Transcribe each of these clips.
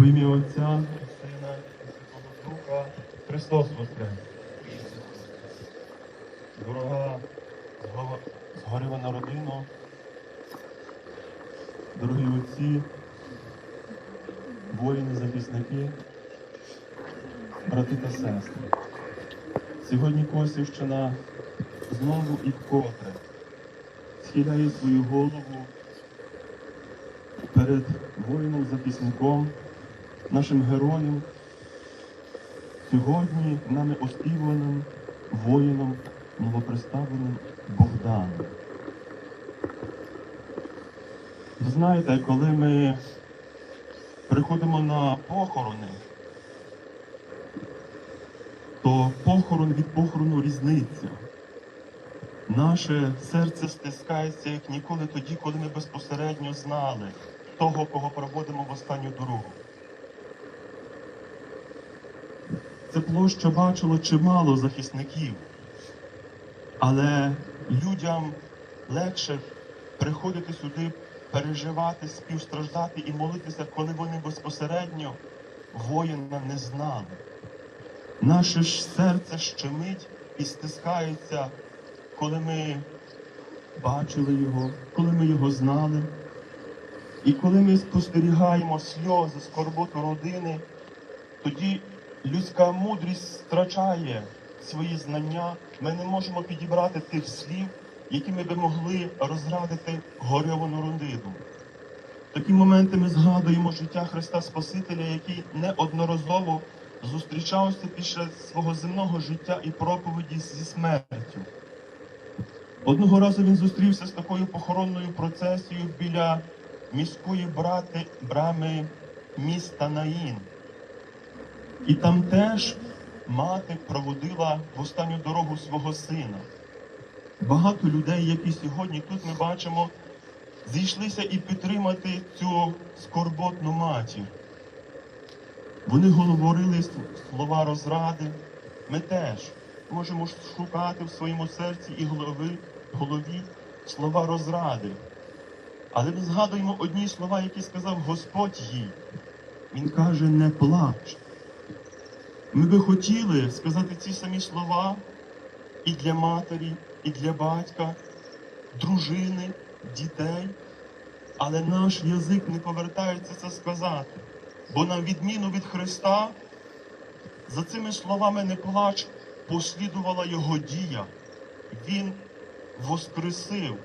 Во ім'я Отця, і Сина, і Святого Духа, Христос Воскрес. Дорога зго- згорювана родина, дорогі отці, воїни, захисники, брати та сестри. Сьогодні Косівщина знову і вкотре схиляє свою голову перед воїном-захисником, нашим героєм, сьогодні нами оспіваним воїном новоприставленим Богданом. Ви знаєте, коли ми приходимо на похорони, то похорон від похорону різниця. Наше серце стискається як ніколи тоді, коли ми безпосередньо знали того, кого проводимо в останню дорогу. Це площа бачило чимало захисників, але людям легше приходити сюди, переживати, співстраждати і молитися, коли вони безпосередньо воїна не знали. Наше ж серце щемить і стискається, коли ми бачили його, коли ми його знали. І коли ми спостерігаємо сльози, скорботу родини, тоді людська мудрість втрачає свої знання. Ми не можемо підібрати тих слів, якими би могли розрадити горьовану родину. Такі моменти ми згадуємо життя Христа Спасителя, який неодноразово зустрічався після свого земного життя і проповіді зі смертю. Одного разу він зустрівся з такою похоронною процесією біля міської брати, брами міста Наїн. І там теж мати проводила в останню дорогу свого сина. Багато людей, які сьогодні тут ми бачимо, зійшлися і підтримати цю скорботну матір. Вони говорили слова розради. Ми теж можемо шукати в своєму серці і голови, голові слова розради. Але ми згадуємо одні слова, які сказав Господь їй. Він каже, не плач. Ми би хотіли сказати ці самі слова і для матері, і для батька, дружини, дітей, але наш язик не повертається це сказати. Бо на відміну від Христа, за цими словами не плач, послідувала його дія. Він воскресив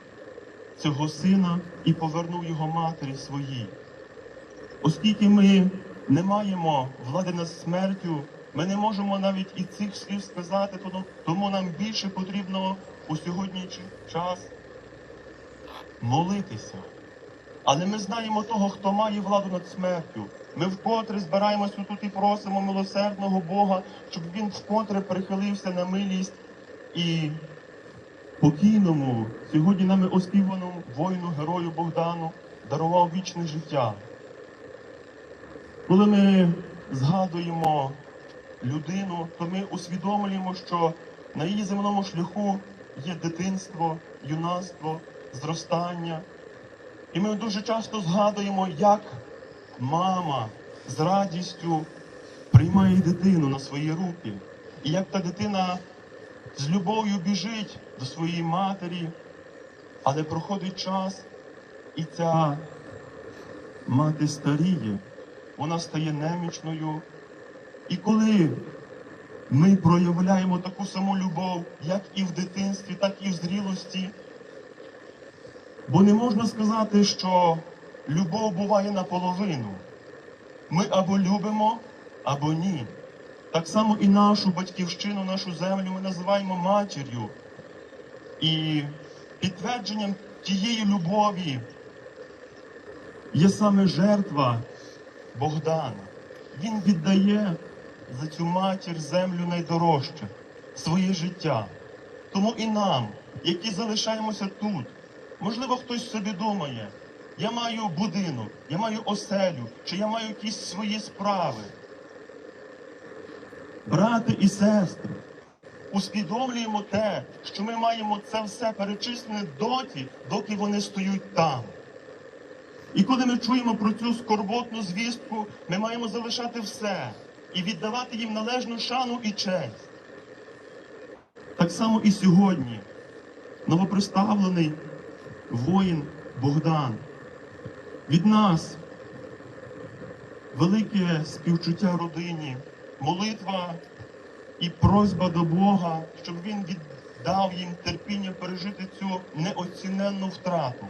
цього сина і повернув його матері своїй. Оскільки ми не маємо влади над смертю, ми не можемо навіть і цих слів сказати, тому- нам більше потрібно у сьогоднішній час молитися. Але ми знаємо того, хто має владу над смертю. Ми вкотре збираємося тут і просимо милосердного Бога, щоб він вкотре прихилився на милість і покійному, сьогодні нами оспіваному воїну, герою Богдану дарував вічне життя. Коли ми згадуємо людину, то ми усвідомлюємо, що на її земному шляху є дитинство, юнацтво, зростання. І ми дуже часто згадуємо, як мама з радістю приймає дитину на свої руки, і як та дитина з любов'ю біжить до своєї матері, але проходить час, і ця мати старіє, вона стає немічною. І коли ми проявляємо таку саму любов, як і в дитинстві, так і в зрілості, бо не можна сказати, що любов буває наполовину. Ми або любимо, або ні. Так само і нашу батьківщину, нашу землю ми називаємо матір'ю. І підтвердженням тієї любові є саме жертва Богдана. Він віддає за цю матір землю найдорожче, своє життя. Тому і нам, які залишаємося тут, можливо, хтось собі думає, я маю будинок, я маю оселю, чи я маю якісь свої справи. Брати і сестри, усвідомлюємо те, що ми маємо це все перечислене доті, доки вони стоять там. І коли ми чуємо про цю скорботну звістку, ми маємо залишати все і віддавати їм належну шану і честь. Так само і сьогодні новоприставлений воїн Богдан. Від нас велике співчуття родині, молитва і просьба до Бога, щоб Він віддав їм терпіння пережити цю неоціненну втрату.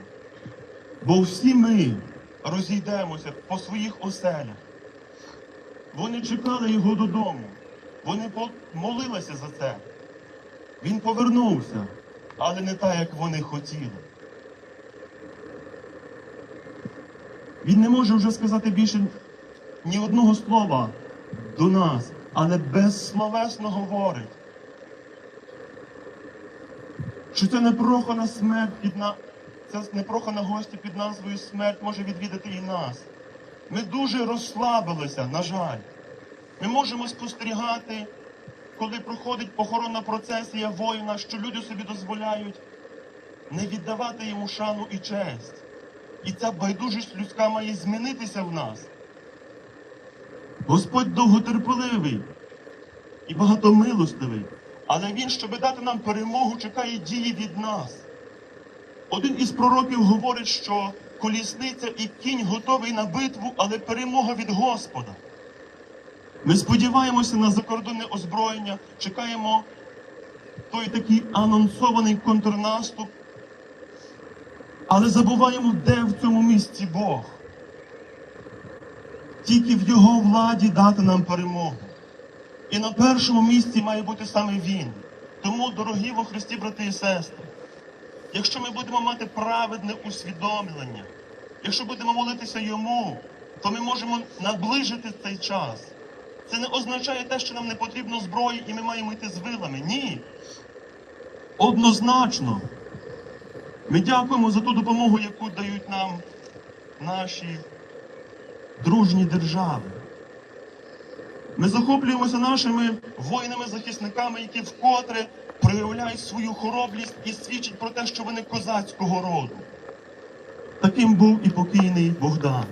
Бо всі ми розійдемося по своїх оселях. Вони чекали його додому, вони молилися за це. Він повернувся, але не так, як вони хотіли. Він не може вже сказати більше ні одного слова до нас, але безсловесно говорить, що це непрохана смерть під на... це непрохана гостя під назвою смерть може відвідати і нас. Ми дуже розслабилися, на жаль. Ми можемо спостерігати, коли проходить похоронна процесія воїна, що люди собі дозволяють не віддавати йому шану і честь. І ця байдужість людська має змінитися в нас. Господь довготерпеливий і багатомилостивий, але Він, щоб дати нам перемогу, чекає дії від нас. Один із пророків говорить, що колісниця і кінь готовий на битву, але перемога від Господа. Ми сподіваємося на закордонне озброєння, чекаємо той такий анонсований контрнаступ, але забуваємо, де в цьому місці Бог. Тільки в Його владі дати нам перемогу. І на першому місці має бути саме Він. Тому, дорогі во Христі, брати і сестри, якщо ми будемо мати праведне усвідомлення, якщо будемо молитися йому, то ми можемо наближити цей час. Це не означає те, що нам не потрібно зброї і ми маємо йти з вилами. Ні. Однозначно. Ми дякуємо за ту допомогу, яку дають нам наші дружні держави. Ми захоплюємося нашими воїнами-захисниками, які вкотре проявляють свою хоробрість і свідчать про те, що вони козацького роду. Таким був і покійний Богдан.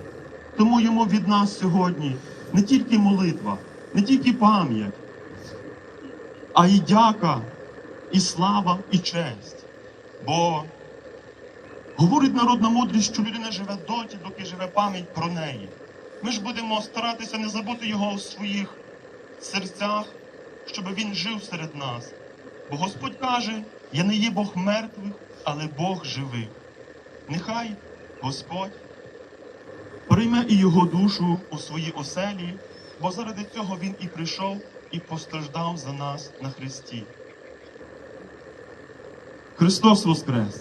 Тому йому від нас сьогодні не тільки молитва, не тільки пам'ять, а й дяка, і слава, і честь. Бо говорить народна мудрість, що людина живе доті, доки живе пам'ять про неї. Ми ж будемо старатися не забути його у своїх серцях, щоб він жив серед нас. Бо Господь каже: я не є Бог мертвих, але Бог живий. Нехай Господь прийме і його душу у свої оселі, бо заради цього він і прийшов і постраждав за нас на Христі. Христос Воскрес!